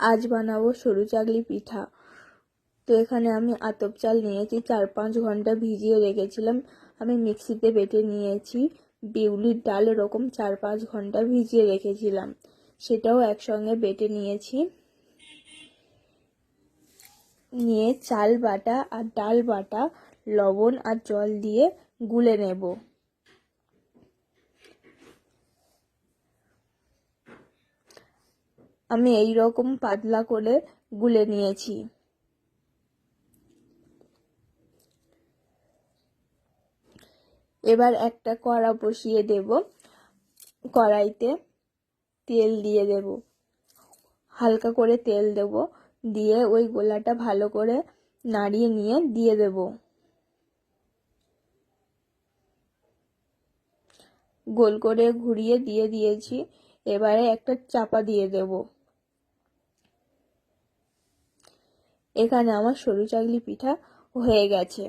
আজ বানাবো সরু চাকলি পিঠা। তো এখানে আমি আতপ চাল নিয়েছি, চার পাঁচ ঘণ্টা ভিজিয়ে রেখেছিলাম। আমি মিক্সিতে বেটে নিয়েছি। বিউলির ডাল এরকম চার পাঁচ ঘণ্টা ভিজিয়ে রেখেছিলাম। সেটাও একসঙ্গে বেটে নিয়েছি। নিয়ে চাল বাটা আর ডাল বাটা, লবণ আর জল দিয়ে গুলে নেব। আমি এই রকম পাতলা করে গুলে নিয়েছি। এবার একটা কড়া বসিয়ে দেব। কড়াইতে তেল দিয়ে দেব। হালকা করে তেল দেব। দিয়ে ওই গোলাটা ভালো করে নাড়িয়ে নিয়ে দিয়ে দেব। গোল করে ঘুরিয়ে দিয়ে দিয়েছি। এবারে একটা চাপা দিয়ে দেব। এখানে আমার সরু চাকলি পিঠা হয়ে গেছে।